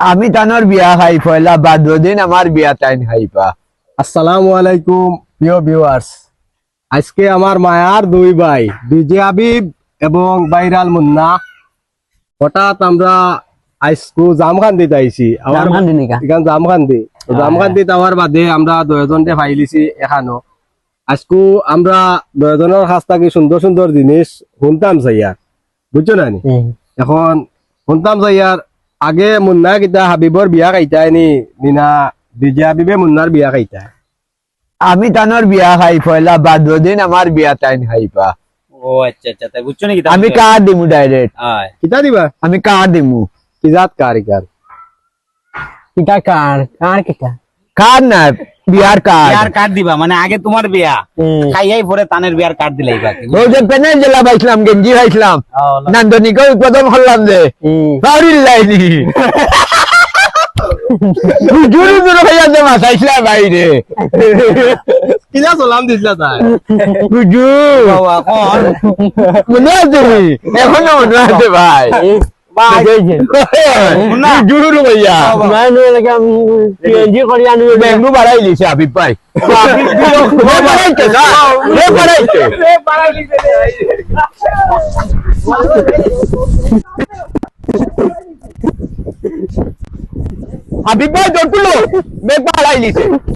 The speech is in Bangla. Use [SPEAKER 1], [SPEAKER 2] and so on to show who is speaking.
[SPEAKER 1] আমি তানোর বিয়া খাই পয়লা বাদ দিন আমার বিয়া টাইম খাইপা
[SPEAKER 2] আসসালামু আলাইকুম প্রিয় ভিউয়ার্স আজকে আমার মায়ার দুই ভাই ডিজে আবিব এবং বাইরাল মুন্না। হঠাৎ আমরা আইসকু জামখান্দিতে আইছি। আমার
[SPEAKER 3] জামখান্দি?
[SPEAKER 2] এখান জামখান্দি। তো জামখান্দিতে আমার বাদে আমরা দুজনকে ফাইলিছি এখানো। আজকু আমরা দুজনের কাছ থেকে সুন্দর সুন্দর জিনিস শুনতাম চাইয়ার বুঝছ না নি? এখন শুনতাম চাইয়ার আগে মুন্না কিতা হাবিবর বিয়া খাইতাই নি নিনা ডিজে হাবিবে মুন্নার বিয়া খাইতাই
[SPEAKER 1] আমি তানোর বিয়া খাই পয়লা বাদ দিন আমার বিয়া তাইন খাইপা
[SPEAKER 4] ও আচ্ছা আচ্ছা তাই বুঝছ নাকি
[SPEAKER 1] আমি কার দিমু ডাইরেক্ট
[SPEAKER 2] কিতা দিবা?
[SPEAKER 1] আমি কার দিমু?
[SPEAKER 2] কি জাত কার
[SPEAKER 3] কিতা কার কার কিতা?
[SPEAKER 1] কার না বিয়ার কার
[SPEAKER 4] বিয়ার কার্ড দিবা মানে আগে তোমার বিয়া। খাইয়াই পরে তানের বিয়ার কার্ড দিলাই বাকি
[SPEAKER 1] ওই যে পেনের জেলা পাইছিলাম গেঞ্জি পাইছিলাম। নান্দনিকে উৎপাদন করলাম যে। বাউরির লাইনি। জুরু জুরু হইয়া যে মাথাইছিলাম বাইরে।
[SPEAKER 2] কিলা চলাম দিছিলা তাই?
[SPEAKER 1] বুঝু।
[SPEAKER 4] এখন
[SPEAKER 1] মনে আছে এখনও মনে আছে ভাই। জুরু
[SPEAKER 3] মানে
[SPEAKER 1] দিছে ভাই রে বাড়াইছে না রে বাড়াইছে আবিব ভাই দৌড় তুলো বেগ বাড়াই দিছে